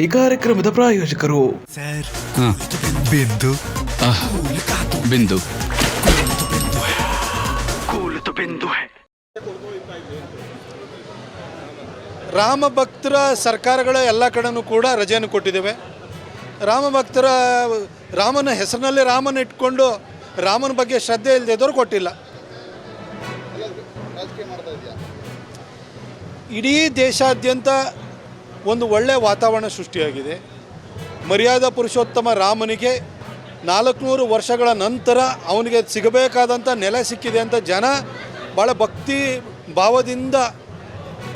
ಈ ಕಾರ್ಯಕ್ರಮದ ಪ್ರಾಯೋಜಕರು. ಬಿಂದು. ಬಿಂದು. ರಾಮ ಭಕ್ತರ ಸರ್ಕಾರಗಳ ಎಲ್ಲ ಕಡೆನೂ ಕೂಡ ರಜೆಯನ್ನು ಕೊಟ್ಟಿದ್ದೇವೆ. ರಾಮ ಭಕ್ತರ ರಾಮನ ಹೆಸರಿನಲ್ಲಿ ರಾಮನ ಇಟ್ಕೊಂಡು ರಾಮನ ಬಗ್ಗೆ ಶ್ರದ್ಧೆ ಇಲ್ಲದಿದ್ದವ್ರು ಕೊಟ್ಟಿಲ್ಲ. ಇಡೀ ದೇಶಾದ್ಯಂತ ಒಂದು ಒಳ್ಳೆಯ ವಾತಾವರಣ ಸೃಷ್ಟಿಯಾಗಿದೆ. ಮರ್ಯಾದಾ ಪುರುಷೋತ್ತಮ ರಾಮನಿಗೆ ನಾಲ್ಕುನೂರು ವರ್ಷಗಳ ನಂತರ ಅವನಿಗೆ ಸಿಗಬೇಕಾದಂಥ ನೆಲೆ ಸಿಕ್ಕಿದೆ ಅಂತ ಜನ ಭಾಳ ಭಕ್ತಿ ಭಾವದಿಂದ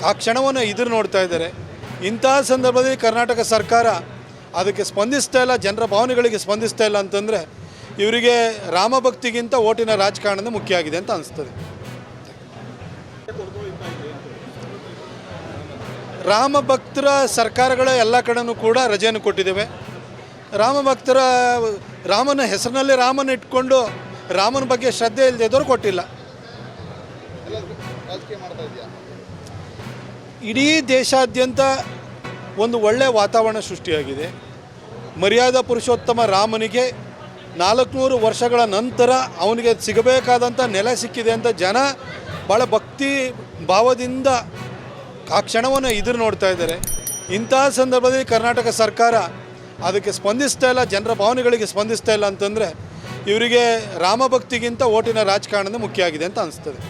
ಆ ಕ್ಷಣವನ್ನು ಎದುರು ನೋಡ್ತಾ ಇದ್ದಾರೆ. ಇಂತಹ ಸಂದರ್ಭದಲ್ಲಿ ಕರ್ನಾಟಕ ಸರ್ಕಾರ ಅದಕ್ಕೆ ಸ್ಪಂದಿಸ್ತಾ ಇಲ್ಲ, ಜನರ ಭಾವನೆಗಳಿಗೆ ಸ್ಪಂದಿಸ್ತಾ ಇಲ್ಲ ಅಂತಂದರೆ ಇವರಿಗೆ ರಾಮಭಕ್ತಿಗಿಂತ ಓಟಿನ ರಾಜಕಾರಣದ ಮುಖ್ಯ ಆಗಿದೆ ಅಂತ ಅನಿಸ್ತದೆ. ರಾಮ ಭಕ್ತರ ಸರ್ಕಾರಗಳ ಎಲ್ಲ ಕಡೆನೂ ಕೂಡ ರಜೆಯನ್ನು ಕೊಟ್ಟಿದ್ದೇವೆ. ರಾಮ ಭಕ್ತರ, ರಾಮನ ಹೆಸರಿನಲ್ಲಿ ರಾಮನ ಇಟ್ಕೊಂಡು ರಾಮನ ಬಗ್ಗೆ ಶ್ರದ್ಧೆ ಇಲ್ಲದಿದ್ದವ್ರು ಕೊಟ್ಟಿಲ್ಲ. ಇಡೀ ದೇಶಾದ್ಯಂತ ಒಂದು ಒಳ್ಳೆಯ ವಾತಾವರಣ ಸೃಷ್ಟಿಯಾಗಿದೆ. ಮರ್ಯಾದಾ ಪುರುಷೋತ್ತಮ ರಾಮನಿಗೆ ನಾಲ್ಕುನೂರು ವರ್ಷಗಳ ನಂತರ ಅವನಿಗೆ ಸಿಗಬೇಕಾದಂಥ ನೆಲೆ ಸಿಕ್ಕಿದೆ ಅಂತ ಜನ ಭಾಳ ಭಕ್ತಿ ಭಾವದಿಂದ ಆ ಕ್ಷಣವನ್ನು ಎದುರು ನೋಡ್ತಾ ಇದ್ದಾರೆ. ಇಂತಹ ಸಂದರ್ಭದಲ್ಲಿ ಕರ್ನಾಟಕ ಸರ್ಕಾರ ಅದಕ್ಕೆ ಸ್ಪಂದಿಸ್ತಾ ಇಲ್ಲ, ಜನರ ಭಾವನೆಗಳಿಗೆ ಸ್ಪಂದಿಸ್ತಾ ಇಲ್ಲ ಅಂತಂದರೆ ಇವರಿಗೆ ರಾಮಭಕ್ತಿಗಿಂತ ಓಟಿನ ರಾಜಕಾರಣದ ಮುಖ್ಯ ಆಗಿದೆ ಅಂತ ಅನಿಸ್ತದೆ.